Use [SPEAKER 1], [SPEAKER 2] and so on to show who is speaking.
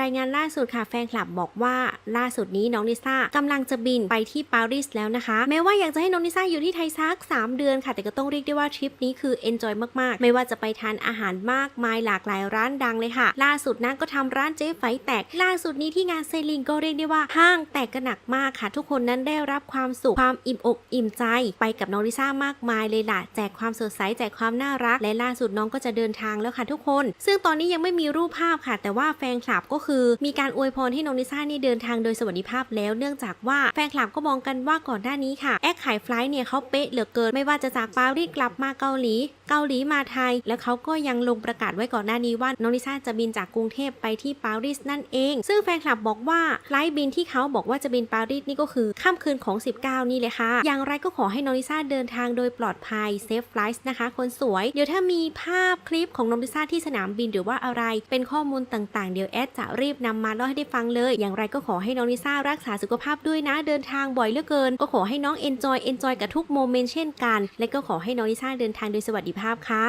[SPEAKER 1] รายงานล่าสุดค่ะแฟนคลับบอกว่าล่าสุดนี้น้องลิซ่ากำลังจะบินไปที่ปารีสแล้วนะคะ แม้ว่าอยากจะให้น้องลิซ่าอยู่ที่ไทยสัก 3 เดือนค่ะ แต่ก็ต้องเรียกได้ว่าทริปนี้คือเอนจอยมากๆ ไม่ว่าจะไปทานอาหารมากมายหลากหลายร้านดังเลยค่ะ ล่าสุดนั้นก็ทำร้านเจ๊ไฝแตก ล่าสุดนี้ที่งานเซลิงก็เรียกได้ว่าห้างแตกกันหนักมากค่ะ ทุกคนนั้นได้รับความสุขความอิ่มอกอิ่มใจ ไปกับน้องลิซ่ามากมายเลยล่ะแจกความสดใสแจกความน่ารัก และล่าสุดน้องก็จะเดินทางแล้วค่ะทุกคน ซึ่งตอนนี้ยังไม่มีรูปภาพค่ะ แต่ว่าแฟนคลับก็คือมีการอวยพรให้น้องลิซ่านี่เดินทางโดยสวัสดิภาพแล้ว เนื่องจากว่าแฟนคลับก็มองกันว่าก่อนหน้านี้ค่ะแอคขายไฟล์เนี่ยเขาเป๊ะเหลือเกิน ไม่ว่าจะจากปารีสกลับมาเกาหลี เกาหลีมาไทย แล้วเขาก็ยังลงประกาศไว้ก่อนหน้านี้ว่าน้องลิซ่าจะบินจากกรุงเทพไปที่ปารีสนั่นเอง ซึ่งแฟนคลับบอกว่าไฟล์บินที่เขาบอกว่าจะบินปารีสนี่ก็คือค่ำคืนของ 19 นี่เลยค่ะ อย่างไรก็ขอให้น้องลิซ่าเดินทางโดยปลอดภัยเซฟไฟลท์นะคะ คนสวย เดี๋ยวถ้ามีภาพคลิปของน้องลิซ่าที่สนามบินหรือว่าอะไร เป็นข้อมูลต่างๆ เดี๋ยวแอดจะรีบนำมาเล่าให้ได้ฟังเลย อย่างไรก็ขอให้น้องลิซ่ารักษาสุขภาพด้วยนะ เดินทางบ่อยเหลือเกิน ก็ขอให้น้องเอนจอยเอนจอยกับทุกโมเมนต์เช่นกัน และก็ขอให้น้องลิซ่าเดินทางโดยสวัสดิภาพค่ะ